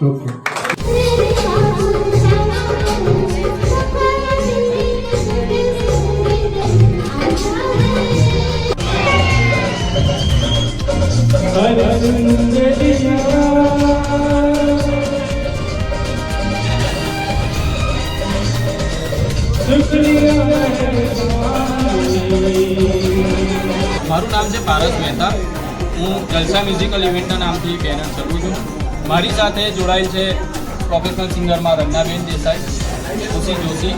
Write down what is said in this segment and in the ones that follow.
મારું નામ છે પારસ મહેતા. હું જલસા મ્યુઝિકલ ઇવેન્ટના નામથી બેનર કરું છું. મારી સાથે જોડાયેલ છે પ્રોફેશનલ સિંગરમાં રંગનાબેન દેસાઈ, ખુશી જોશી,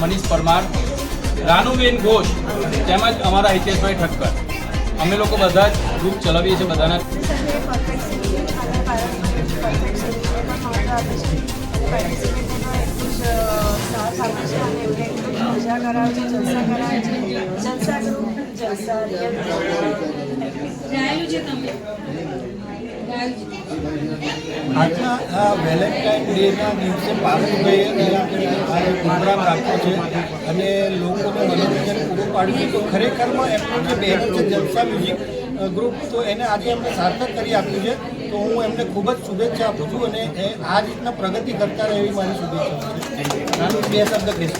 મનીષ પરમાર, રાનુબેન ઘોષ તેમજ અમારા હિતેશભાઈ ઠક્કર. અમે લોકો બધા જ ગ્રુપ ચલાવીએ છીએ બધાના. જલસા કરાવે છે જલસા આજના આ વેલેન્ટાઇન ડેના દિવસે પારસભાઈ આ પ્રોગ્રામ રાખ્યો છે અને લોકોને મનોરંજન પૂરું પાડ્યું છે. તો ખરેખરમાં એમનું જે બહેનો છે, જલસા મ્યુઝિક ગ્રુપ, તો એને આજે એમને સાર્થક કરી આપ્યું છે. તો હું એમને ખૂબ જ શુભેચ્છા આપું છું અને એ આ રીતના પ્રગતિ કરતા રહે એવી મારી શુભેચ્છા છે. બે શબ્દ કહીશ.